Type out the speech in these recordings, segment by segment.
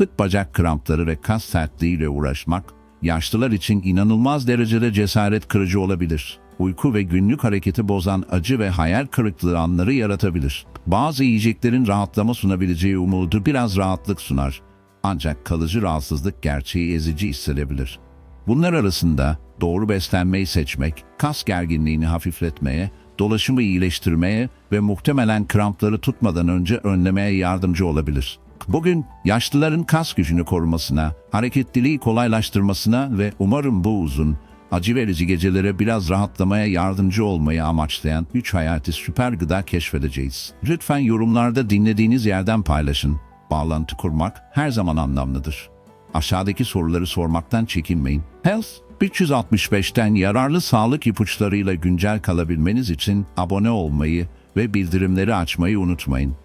Sık bacak krampları ve kas sertliğiyle uğraşmak, yaşlılar için inanılmaz derecede cesaret kırıcı olabilir. Uyku ve günlük hareketi bozan acı ve hayal kırıklığı anları yaratabilir. Bazı yiyeceklerin rahatlama sunabileceği umudu biraz rahatlık sunar. Ancak kalıcı rahatsızlık gerçeği ezici hissedebilir. Bunlar arasında doğru beslenmeyi seçmek, kas gerginliğini hafifletmeye, dolaşımı iyileştirmeye ve muhtemelen krampları tutmadan önce önlemeye yardımcı olabilir. Bugün yaşlıların kas gücünü korumasına, hareketliliği kolaylaştırmasına ve umarım bu uzun, acı verici gecelere biraz rahatlamaya yardımcı olmayı amaçlayan 3 hayati süper gıda keşfedeceğiz. Lütfen yorumlarda dinlediğiniz yerden paylaşın. Bağlantı kurmak her zaman anlamlıdır. Aşağıdaki soruları sormaktan çekinmeyin. Health 365'ten yararlı sağlık ipuçlarıyla güncel kalabilmeniz için abone olmayı ve bildirimleri açmayı unutmayın.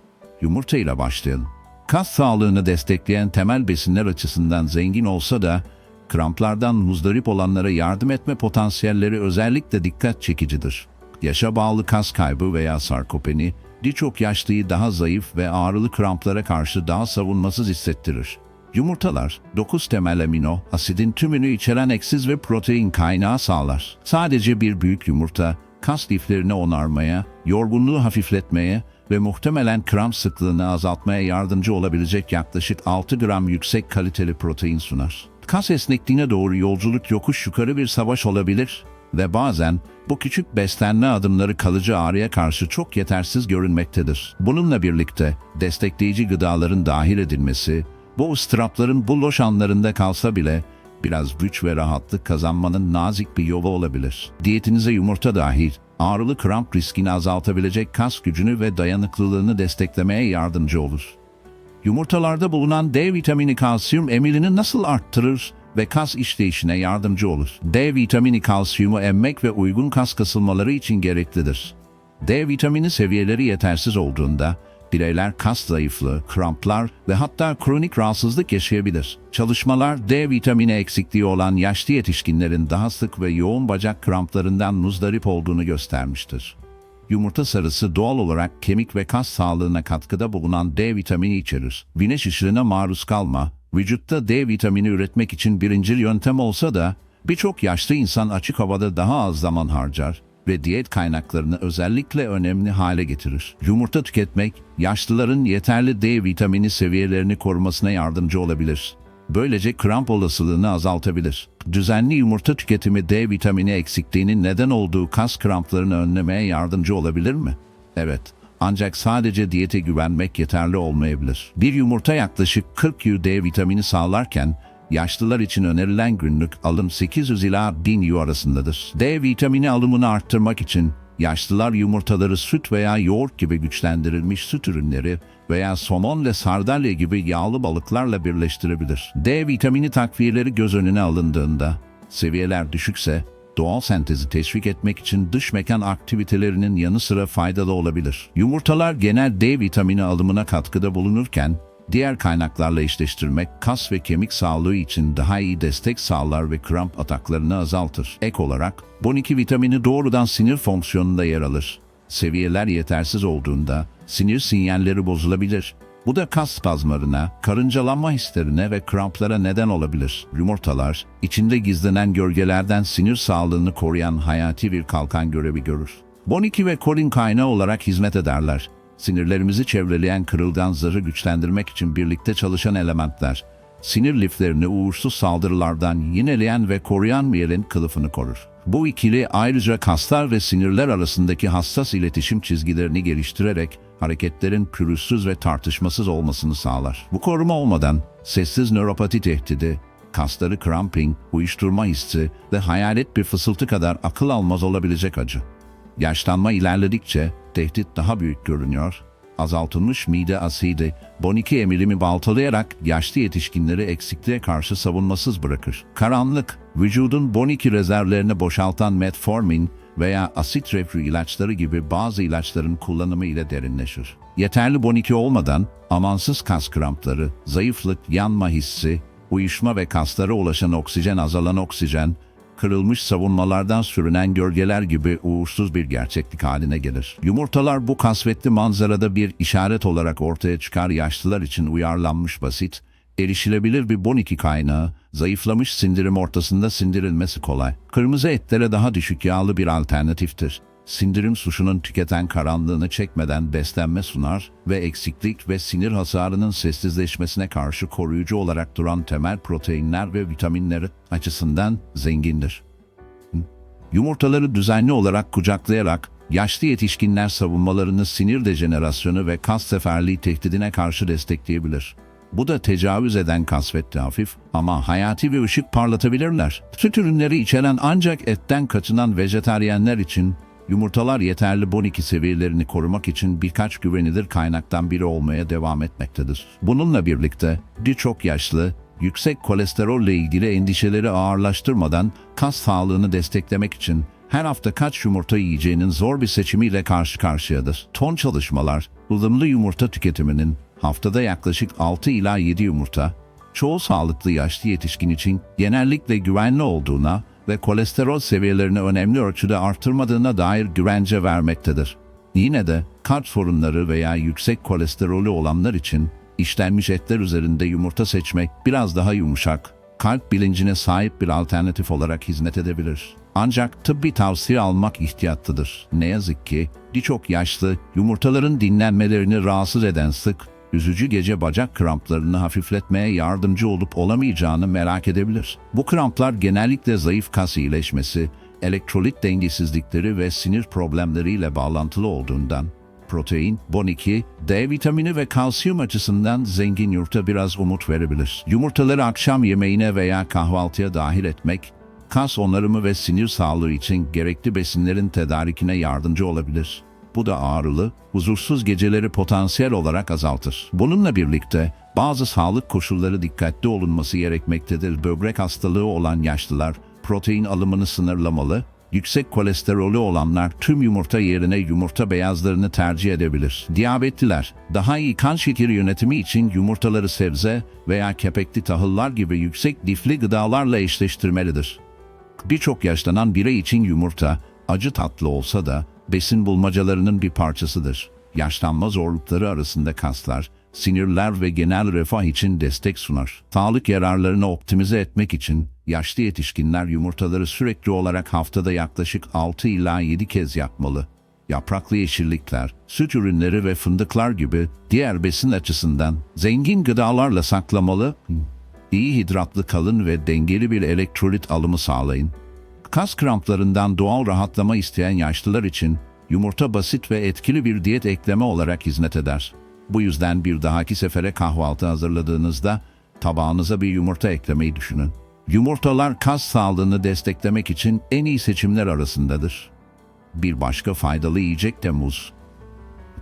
Yumurta ile başlayalım. Kas sağlığını destekleyen temel besinler açısından zengin olsa da kramplardan muzdarip olanlara yardım etme potansiyelleri özellikle dikkat çekicidir. Yaşa bağlı kas kaybı veya sarkopeni birçok yaşlıyı daha zayıf ve ağrılı kramplara karşı daha savunmasız hissettirir. Yumurtalar, 9 temel amino asidin tümünü içeren eksiz ve protein kaynağı sağlar. Sadece bir büyük yumurta, kas liflerini onarmaya, yorgunluğu hafifletmeye ve muhtemelen kramp sıklığını azaltmaya yardımcı olabilecek yaklaşık 6 gram yüksek kaliteli protein sunar. Kas esnekliğine doğru yolculuk yokuş yukarı bir savaş olabilir ve bazen bu küçük beslenme adımları kalıcı ağrıya karşı çok yetersiz görünmektedir. Bununla birlikte destekleyici gıdaların dahil edilmesi, bu ıstırapların bu loş anlarında kalsa bile biraz güç ve rahatlık kazanmanın nazik bir yolu olabilir. Diyetinize yumurta dahil, ağrılı kramp riskini azaltabilecek kas gücünü ve dayanıklılığını desteklemeye yardımcı olur. Yumurtalarda bulunan D vitamini kalsiyum emilini nasıl arttırır ve kas işleyişine yardımcı olur? D vitamini kalsiyumu emmek ve uygun kas kasılmaları için gereklidir. D vitamini seviyeleri yetersiz olduğunda bireyler kas zayıflığı, kramplar ve hatta kronik rahatsızlık yaşayabilir. Çalışmalar D vitamini eksikliği olan yaşlı yetişkinlerin daha sık ve yoğun bacak kramplarından muzdarip olduğunu göstermiştir. Yumurta sarısı doğal olarak kemik ve kas sağlığına katkıda bulunan D vitamini içerir. Güneş ışığına maruz kalma, vücutta D vitamini üretmek için birinci yöntem olsa da birçok yaşlı insan açık havada daha az zaman harcar ve diyet kaynaklarını özellikle önemli hale getirir. Yumurta tüketmek, yaşlıların yeterli D vitamini seviyelerini korumasına yardımcı olabilir. Böylece kramp olasılığını azaltabilir. Düzenli yumurta tüketimi D vitamini eksikliğinin neden olduğu kas kramplarını önlemeye yardımcı olabilir mi? Evet. Ancak sadece diyete güvenmek yeterli olmayabilir. Bir yumurta yaklaşık 40 U D vitamini sağlarken yaşlılar için önerilen günlük alım 800 ila 1000 U arasındadır. D vitamini alımını arttırmak için yaşlılar yumurtaları süt veya yoğurt gibi güçlendirilmiş süt ürünleri veya somon ve sardalya gibi yağlı balıklarla birleştirebilir. D vitamini takviyeleri göz önüne alındığında seviyeler düşükse doğal sentezi teşvik etmek için dış mekan aktivitelerinin yanı sıra faydalı olabilir. Yumurtalar genel D vitamini alımına katkıda bulunurken diğer kaynaklarla eşleştirmek kas ve kemik sağlığı için daha iyi destek sağlar ve kramp ataklarını azaltır. Ek olarak B12 vitamini doğrudan sinir fonksiyonunda yer alır. Seviyeler yetersiz olduğunda sinir sinyalleri bozulabilir. Bu da kas spazmlarına, karıncalanma hislerine ve kramplara neden olabilir. Yumurtalar, içinde gizlenen gölgelerden sinir sağlığını koruyan hayati bir kalkan görevi görür. B12 ve kolin kaynağı olarak hizmet ederler. Sinirlerimizi çevreleyen kırılgan zarı güçlendirmek için birlikte çalışan elementler. Sinir liflerini uğursuz saldırılardan yineleyen ve koruyan miyerin kılıfını korur. Bu ikili ayrıca kaslar ve sinirler arasındaki hassas iletişim çizgilerini geliştirerek hareketlerin pürüzsüz ve tartışmasız olmasını sağlar. Bu koruma olmadan sessiz nöropati tehdidi, kasları cramping, uyuşturma hissi ve hayalet bir fısıltı kadar akıl almaz olabilecek acı. Yaşlanma ilerledikçe tehdit daha büyük görünüyor. Azaltılmış mide asidi, B12 emilimi baltalayarak yaşlı yetişkinleri eksikliğe karşı savunmasız bırakır. Karanlık, vücudun B12 rezervlerini boşaltan metformin veya asit reflü ilaçları gibi bazı ilaçların kullanımı ile derinleşir. Yeterli B12 olmadan amansız kas krampları, zayıflık, yanma hissi, uyuşma ve kaslara ulaşan oksijen azalan oksijen, kırılmış savunmalardan sürünen gölgeler gibi uğursuz bir gerçeklik haline gelir. Yumurtalar bu kasvetli manzarada bir işaret olarak ortaya çıkar yaşlılar için uyarlanmış basit, Erişilebilir bir B12 kaynağı, zayıflamış sindirim ortasında sindirilmesi kolay. Kırmızı etlere daha düşük yağlı bir alternatiftir. Sindirim suçunun tüketen karanlığını çekmeden beslenme sunar ve eksiklik ve sinir hasarının sessizleşmesine karşı koruyucu olarak duran temel proteinler ve vitaminleri açısından zengindir. Yumurtaları düzenli olarak kucaklayarak yaşlı yetişkinler savunmalarını sinir dejenerasyonu ve kas seferliği tehdidine karşı destekleyebilir. Bu da tecavüz eden kasvetli hafif ama hayati bir ışık parlatabilirler. Süt ürünleri içeren ancak etten kaçınan vejetaryenler için yumurtalar yeterli B12 seviyelerini korumak için birkaç güvenilir kaynaktan biri olmaya devam etmektedir. Bununla birlikte birçok yaşlı, yüksek kolesterolle ilgili endişeleri ağırlaştırmadan kas sağlığını desteklemek için her hafta kaç yumurta yiyeceğinin zor bir seçimiyle karşı karşıyadır. Ton çalışmalar, ılımlı yumurta tüketiminin haftada yaklaşık 6 ila 7 yumurta, çoğu sağlıklı yaşlı yetişkin için genellikle güvenli olduğuna ve kolesterol seviyelerini önemli ölçüde artırmadığına dair güvence vermektedir. Yine de kalp sorunları veya yüksek kolesterolü olanlar için işlenmiş etler üzerinde yumurta seçmek biraz daha yumuşak, kalp bilincine sahip bir alternatif olarak hizmet edebilir. Ancak tıbbi tavsiye almak ihtiyatlıdır. Ne yazık ki birçok yaşlı yumurtaların dinlenmelerini rahatsız eden sık, üzücü gece bacak kramplarını hafifletmeye yardımcı olup olamayacağını merak edebilir. Bu kramplar genellikle zayıf kas iyileşmesi, elektrolit dengesizlikleri ve sinir problemleriyle bağlantılı olduğundan protein, B12, D vitamini ve kalsiyum açısından zengin yumurta biraz umut verebilir. Yumurtaları akşam yemeğine veya kahvaltıya dahil etmek, kas onarımı ve sinir sağlığı için gerekli besinlerin tedarikine yardımcı olabilir. Bu da ağrılı, huzursuz geceleri potansiyel olarak azaltır. Bununla birlikte bazı sağlık koşulları dikkatli olunması gerekmektedir. Böbrek hastalığı olan yaşlılar protein alımını sınırlamalı, yüksek kolesterolü olanlar tüm yumurta yerine yumurta beyazlarını tercih edebilir. Diyabetliler, daha iyi kan şekeri yönetimi için yumurtaları sebze veya kepekli tahıllar gibi yüksek lifli gıdalarla eşleştirmelidir. Birçok yaşlanan birey için yumurta, acı tatlı olsa da besin bulmacalarının bir parçasıdır. Yaşlanma zorlukları arasında kaslar, sinirler ve genel refah için destek sunar. Sağlık yararlarını optimize etmek için yaşlı yetişkinler yumurtaları sürekli olarak haftada yaklaşık 6 ila 7 kez yapmalı. Yapraklı yeşillikler, süt ürünleri ve fındıklar gibi diğer besin açısından zengin gıdalarla saklamalı, iyi hidratlı kalın ve dengeli bir elektrolit alımı sağlayın. Kas kramplarından doğal rahatlama isteyen yaşlılar için yumurta basit ve etkili bir diyet ekleme olarak hizmet eder. Bu yüzden bir dahaki sefere kahvaltı hazırladığınızda tabağınıza bir yumurta eklemeyi düşünün. Yumurtalar kas sağlığını desteklemek için en iyi seçimler arasındadır. Bir başka faydalı yiyecek de muz.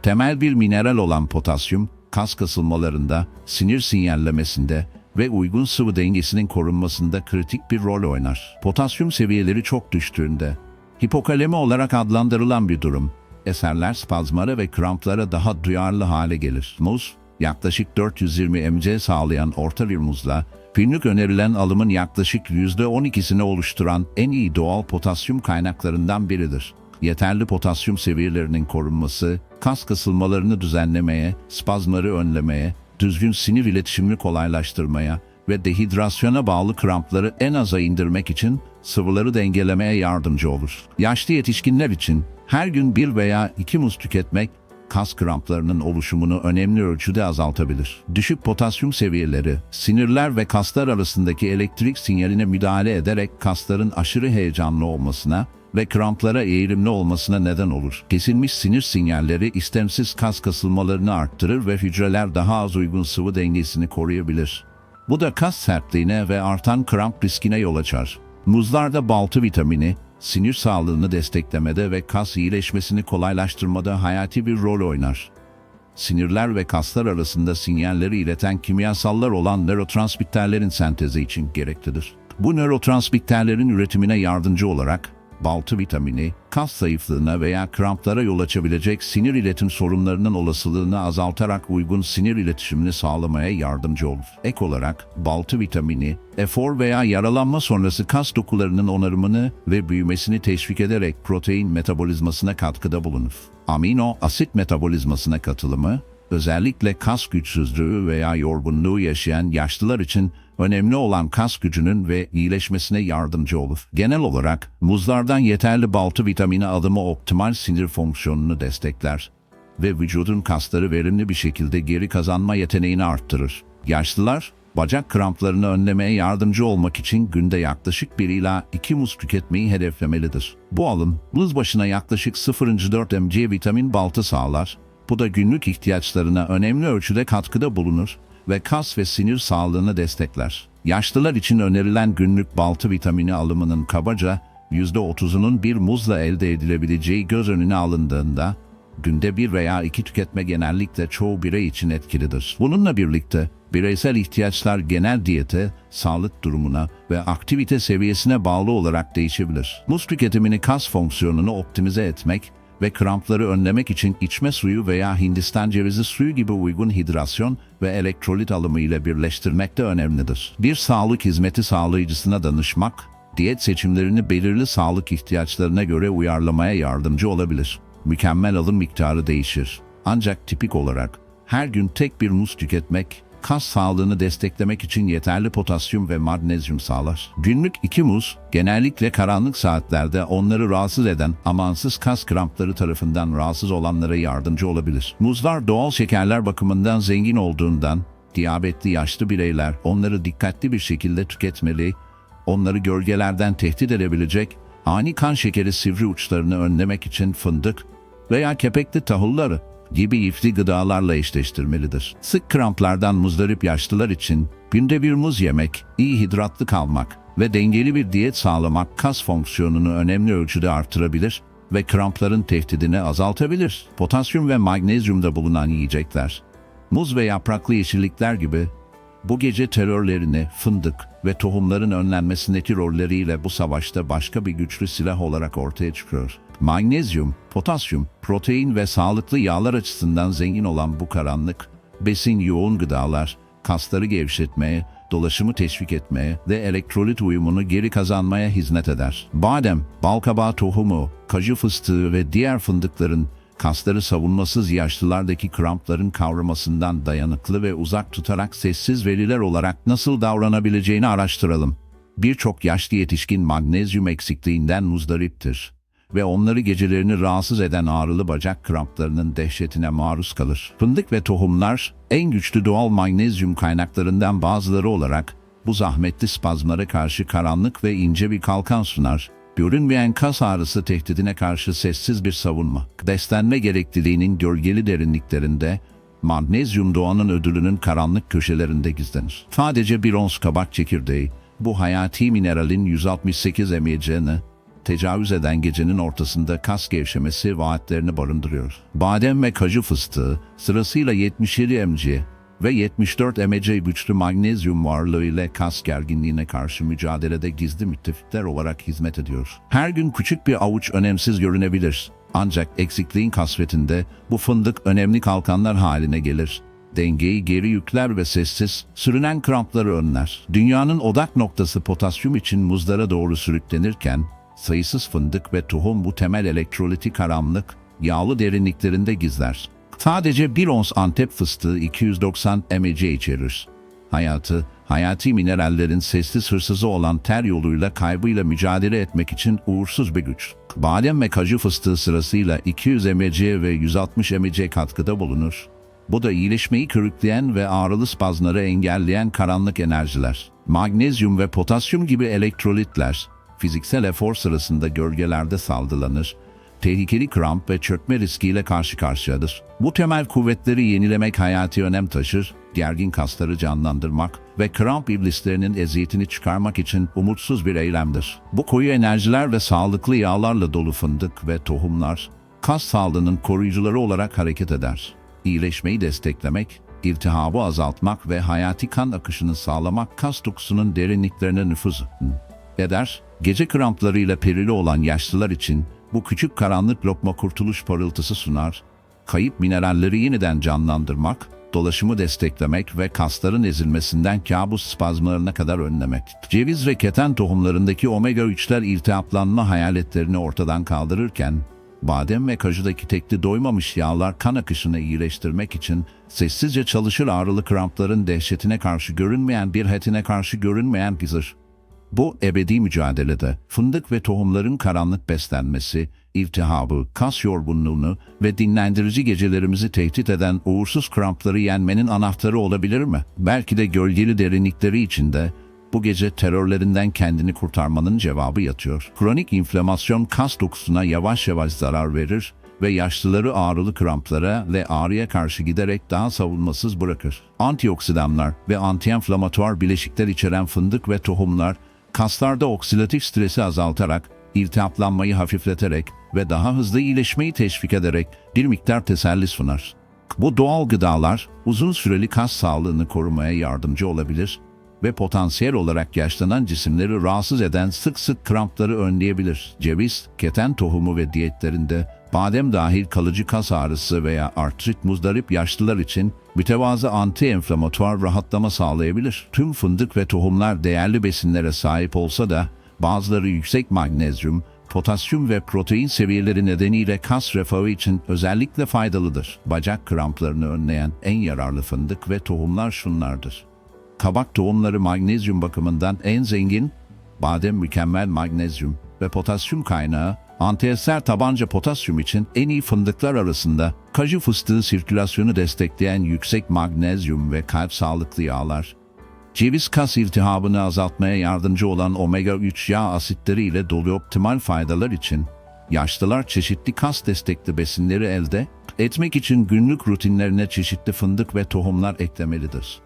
Temel bir mineral olan potasyum, kas kasılmalarında, sinir sinyallemesinde ve uygun sıvı dengesinin korunmasında kritik bir rol oynar. Potasyum seviyeleri çok düştüğünde, hipokalemi olarak adlandırılan bir durum, eserler spazmara ve kramplara daha duyarlı hale gelir. Muz, yaklaşık 420 mc sağlayan orta bir muzla, günlük önerilen alımın yaklaşık %12'sini oluşturan en iyi doğal potasyum kaynaklarından biridir. Yeterli potasyum seviyelerinin korunması, kas kasılmalarını düzenlemeye, spazmları önlemeye, düzgün sinir iletişimini kolaylaştırmaya ve dehidrasyona bağlı krampları en aza indirmek için sıvıları dengelemeye yardımcı olur. Yaşlı yetişkinler için her gün bir veya iki muz tüketmek kas kramplarının oluşumunu önemli ölçüde azaltabilir. Düşük potasyum seviyeleri, sinirler ve kaslar arasındaki elektrik sinyaline müdahale ederek kasların aşırı heyecanlı olmasına ve kramplara eğilimli olmasına neden olur. Kesilmiş sinir sinyalleri istemsiz kas kasılmalarını arttırır ve hücreler daha az uygun sıvı dengesini koruyabilir. Bu da kas sertliğine ve artan kramp riskine yol açar. Muzlarda baltı vitamini, sinir sağlığını desteklemede ve kas iyileşmesini kolaylaştırmada hayati bir rol oynar. Sinirler ve kaslar arasında sinyalleri ileten kimyasallar olan nörotransmitterlerin sentezi için gereklidir. Bu nörotransmitterlerin üretimine yardımcı olarak baltı vitamini, kas zayıflığına veya kramplara yol açabilecek sinir iletim sorunlarının olasılığını azaltarak uygun sinir iletişimini sağlamaya yardımcı olur. Ek olarak baltı vitamini, efor veya yaralanma sonrası kas dokularının onarımını ve büyümesini teşvik ederek protein metabolizmasına katkıda bulunur. Amino asit metabolizmasına katılımı, Özellikle kas güçsüzlüğü veya yorgunluğu yaşayan yaşlılar için önemli olan kas gücünün ve iyileşmesine yardımcı olur. Genel olarak muzlardan yeterli baltı vitamini alımı optimal sinir fonksiyonunu destekler ve vücudun kasları verimli bir şekilde geri kazanma yeteneğini arttırır. Yaşlılar, bacak kramplarını önlemeye yardımcı olmak için günde yaklaşık 1 ila 2 muz tüketmeyi hedeflemelidir. Bu alım, muz başına yaklaşık 0,4 mg vitamin baltı sağlar. Bu da günlük ihtiyaçlarına önemli ölçüde katkıda bulunur ve kas ve sinir sağlığını destekler. Yaşlılar için önerilen günlük baltı vitamini alımının kabaca %30'unun bir muzla elde edilebileceği göz önüne alındığında günde bir veya iki tüketme genellikle çoğu birey için etkilidir. Bununla birlikte bireysel ihtiyaçlar genel diyete, sağlık durumuna ve aktivite seviyesine bağlı olarak değişebilir. Muz tüketimini kas fonksiyonunu optimize etmek ve krampları önlemek için içme suyu veya Hindistan cevizi suyu gibi uygun hidrasyon ve elektrolit alımı ile birleştirmek de önemlidir. Bir sağlık hizmeti sağlayıcısına danışmak, diyet seçimlerini belirli sağlık ihtiyaçlarına göre uyarlamaya yardımcı olabilir. Mükemmel alım miktarı değişir. Ancak tipik olarak her gün tek bir muz tüketmek kas sağlığını desteklemek için yeterli potasyum ve magnezyum sağlar. Günlük iki muz, genellikle karanlık saatlerde onları rahatsız eden amansız kas krampları tarafından rahatsız olanlara yardımcı olabilir. Muzlar doğal şekerler bakımından zengin olduğundan, diyabetli yaşlı bireyler onları dikkatli bir şekilde tüketmeli, onları gölgelerden tehdit edebilecek, ani kan şekeri sivri uçlarını önlemek için fındık veya kepekli tahılları gibi ifli gıdalarla eşleştirmelidir. Sık kramplardan muzdarip yaşlılar için günde bir muz yemek, iyi hidratlı kalmak ve dengeli bir diyet sağlamak kas fonksiyonunu önemli ölçüde artırabilir ve krampların tehdidini azaltabilir. Potasyum ve magnezyumda bulunan yiyecekler, muz ve yapraklı yeşillikler gibi bu gece terörlerini, fındık ve tohumların önlenmesindeki rolleriyle bu savaşta başka bir güçlü silah olarak ortaya çıkıyor. Magnezyum, potasyum, protein ve sağlıklı yağlar açısından zengin olan bu karanlık, besin yoğun gıdalar, kasları gevşetmeye, dolaşımı teşvik etmeye ve elektrolit uyumunu geri kazanmaya hizmet eder. Badem, balkabağı tohumu, kaju fıstığı ve diğer fındıkların kasları savunmasız yaşlılardaki krampların kavramasından dayanıklı ve uzak tutarak sessiz veriler olarak nasıl davranabileceğini araştıralım. Birçok yaşlı yetişkin magnezyum eksikliğinden muzdariptir ve onları gecelerini rahatsız eden ağrılı bacak kramplarının dehşetine maruz kalır. Fındık ve tohumlar en güçlü doğal magnezyum kaynaklarından bazıları olarak bu zahmetli spazmlara karşı karanlık ve ince bir kalkan sunar. Görünmeyen kas ağrısı tehdidine karşı sessiz bir savunma. Beslenme gerekliliğinin gölgeli derinliklerinde magnezyum doğanın ödülünün karanlık köşelerinde gizlenir. Sadece bir ons kabak çekirdeği bu hayati mineralin 168 mg'ni tecavüz eden gecenin ortasında kas gevşemesi vaatlerini barındırıyor. Badem ve kaju fıstığı sırasıyla 77 mg ve 74 mg güçlü magnezyum varlığı ile kas gerginliğine karşı mücadelede gizli müttefikler olarak hizmet ediyor. Her gün küçük bir avuç önemsiz görünebilir. Ancak eksikliğin kasvetinde bu fındık önemli kalkanlar haline gelir dengeyi geri yükler ve sessiz, sürünen krampları önler. Dünyanın odak noktası potasyum için muzlara doğru sürüklenirken, sayısız fındık ve tohum bu temel elektroliti karanlık, yağlı derinliklerinde gizler. Sadece bir ons Antep fıstığı 290 mg içerir. Hayatı, hayati minerallerin sessiz hırsızı olan ter yoluyla kaybıyla mücadele etmek için uğursuz bir güç. Badem ve kaju fıstığı sırasıyla 200 mg ve 160 mg katkıda bulunur. Bu da iyileşmeyi körükleyen ve ağrılı spazmları engelleyen karanlık enerjiler. Magnezyum ve potasyum gibi elektrolitler, fiziksel efor sırasında gölgelerde salgılanır, tehlikeli kramp ve çökme riskiyle karşı karşıyadır. Bu temel kuvvetleri yenilemek hayati önem taşır, gergin kasları canlandırmak ve kramp iblislerinin eziyetini çıkarmak için umutsuz bir eylemdir. Bu koyu enerjiler ve sağlıklı yağlarla dolu fındık ve tohumlar, kas sağlığının koruyucuları olarak hareket eder. İyileşmeyi desteklemek, iltihabı azaltmak ve hayati kan akışını sağlamak kas dokusunun derinliklerine nüfuz eder. Gece kramplarıyla perili olan yaşlılar için bu küçük karanlık lokma kurtuluş parıltısı sunar. Kayıp mineralleri yeniden canlandırmak, dolaşımı desteklemek ve kasların ezilmesinden kabus spazmlarına kadar önlemek. Ceviz ve keten tohumlarındaki omega 3'ler iltihaplanma hayaletlerini ortadan kaldırırken, Badem ve kajudaki tekli doymamış yağlar kan akışını iyileştirmek için sessizce çalışır ağrılı krampların dehşetine karşı görünmeyen bir hetine karşı görünmeyen gizir. Bu ebedi mücadelede fındık ve tohumların karanlık beslenmesi, iltihabı, kas yorgunluğunu ve dinlendirici gecelerimizi tehdit eden uğursuz krampları yenmenin anahtarı olabilir mi? Belki de gölgeli derinlikleri içinde bu gece terörlerinden kendini kurtarmanın cevabı yatıyor. Kronik inflamasyon kas dokusuna yavaş yavaş zarar verir ve yaşlıları ağrılı kramplara ve ağrıya karşı giderek daha savunmasız bırakır. Antioksidanlar ve antiinflamatuar bileşikler içeren fındık ve tohumlar kaslarda oksidatif stresi azaltarak, iltihaplanmayı hafifleterek ve daha hızlı iyileşmeyi teşvik ederek bir miktar teselli sunar. Bu doğal gıdalar uzun süreli kas sağlığını korumaya yardımcı olabilir ve potansiyel olarak yaşlanan cisimleri rahatsız eden sık sık krampları önleyebilir. Ceviz, keten tohumu ve diyetlerinde badem dahil kalıcı kas ağrısı veya artrit muzdarip yaşlılar için mütevazı anti-enflamatuar rahatlama sağlayabilir. Tüm fındık ve tohumlar değerli besinlere sahip olsa da bazıları yüksek magnezyum, potasyum ve protein seviyeleri nedeniyle kas refahı için özellikle faydalıdır. Bacak kramplarını önleyen en yararlı fındık ve tohumlar şunlardır. Kabak tohumları magnezyum bakımından en zengin, badem mükemmel magnezyum ve potasyum kaynağı, antieser tabanca potasyum için en iyi fındıklar arasında, kaju fıstığı sirkülasyonu destekleyen yüksek magnezyum ve kalp sağlıklı yağlar, ceviz kas iltihabını azaltmaya yardımcı olan omega-3 yağ asitleri ile dolu optimal faydalar için, yaşlılar çeşitli kas destekli besinleri elde etmek için günlük rutinlerine çeşitli fındık ve tohumlar eklemelidir.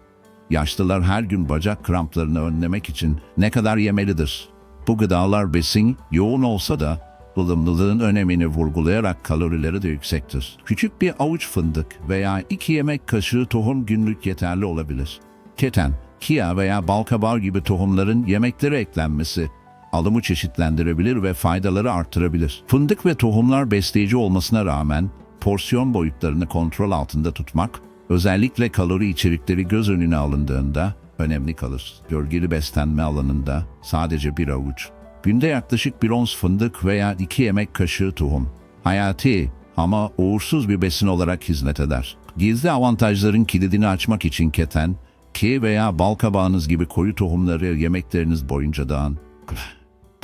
Yaşlılar her gün bacak kramplarını önlemek için ne kadar yemelidir? Bu gıdalar besin yoğun olsa da ılımlılığın önemini vurgulayarak kalorileri de yüksektir. Küçük bir avuç fındık veya iki yemek kaşığı tohum günlük yeterli olabilir. Keten, kia veya balkabağı gibi tohumların yemeklere eklenmesi alımı çeşitlendirebilir ve faydaları artırabilir. Fındık ve tohumlar besleyici olmasına rağmen porsiyon boyutlarını kontrol altında tutmak özellikle kalori içerikleri göz önüne alındığında önemli kalır. Gölgeli beslenme alanında sadece bir avuç, günde yaklaşık bir ons fındık veya iki yemek kaşığı tohum, hayati ama uğursuz bir besin olarak hizmet eder. Gizli avantajların kilidini açmak için keten, ki veya bal kabağınız gibi koyu tohumları yemekleriniz boyunca dağın.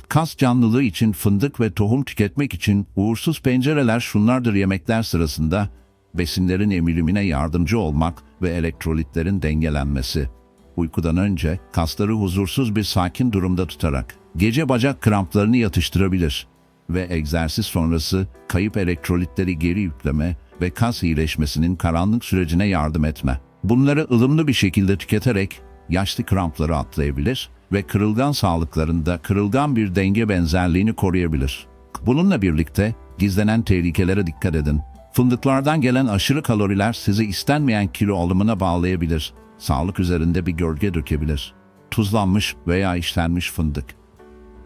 Kas canlılığı için fındık ve tohum tüketmek için uğursuz pencereler şunlardır yemekler sırasında besinlerin emilimine yardımcı olmak ve elektrolitlerin dengelenmesi. Uykudan önce kasları huzursuz bir sakin durumda tutarak gece bacak kramplarını yatıştırabilir ve egzersiz sonrası kayıp elektrolitleri geri yükleme ve kas iyileşmesinin karanlık sürecine yardım etme. Bunları ılımlı bir şekilde tüketerek yaşlı krampları atlayabilir ve kırılgan sağlıklarında kırılgan bir denge benzerliğini koruyabilir. Bununla birlikte gizlenen tehlikelere dikkat edin. Fındıklardan gelen aşırı kaloriler sizi istenmeyen kilo alımına bağlayabilir. Sağlık üzerinde bir gölge dökebilir. Tuzlanmış veya işlenmiş fındık.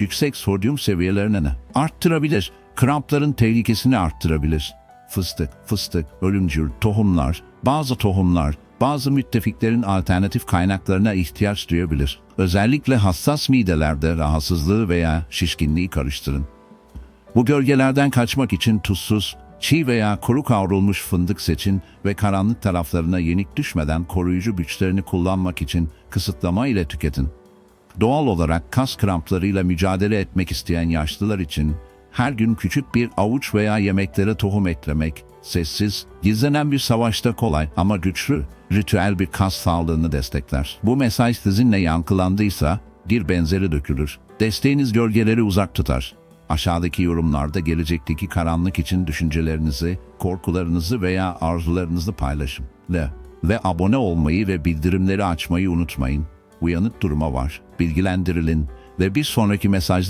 Yüksek sodyum seviyelerini arttırabilir. Krampların tehlikesini arttırabilir. Fıstık, fıstık, ölümcül, tohumlar, bazı tohumlar, bazı müttefiklerin alternatif kaynaklarına ihtiyaç duyabilir. Özellikle hassas midelerde rahatsızlığı veya şişkinliği karıştırın. Bu gölgelerden kaçmak için tuzsuz, çiğ veya kuru kavrulmuş fındık seçin ve karanlık taraflarına yenik düşmeden koruyucu güçlerini kullanmak için kısıtlama ile tüketin. Doğal olarak kas kramplarıyla mücadele etmek isteyen yaşlılar için her gün küçük bir avuç veya yemeklere tohum eklemek, sessiz, gizlenen bir savaşta kolay ama güçlü, ritüel bir kas sağlığını destekler. Bu mesaj sizinle yankılandıysa bir benzeri dökülür. Desteğiniz gölgeleri uzak tutar. Aşağıdaki yorumlarda gelecekteki karanlık için düşüncelerinizi, korkularınızı veya arzularınızı paylaşın. Ve, ve abone olmayı ve bildirimleri açmayı unutmayın. Uyanık duruma var, bilgilendirilin ve bir sonraki mesajda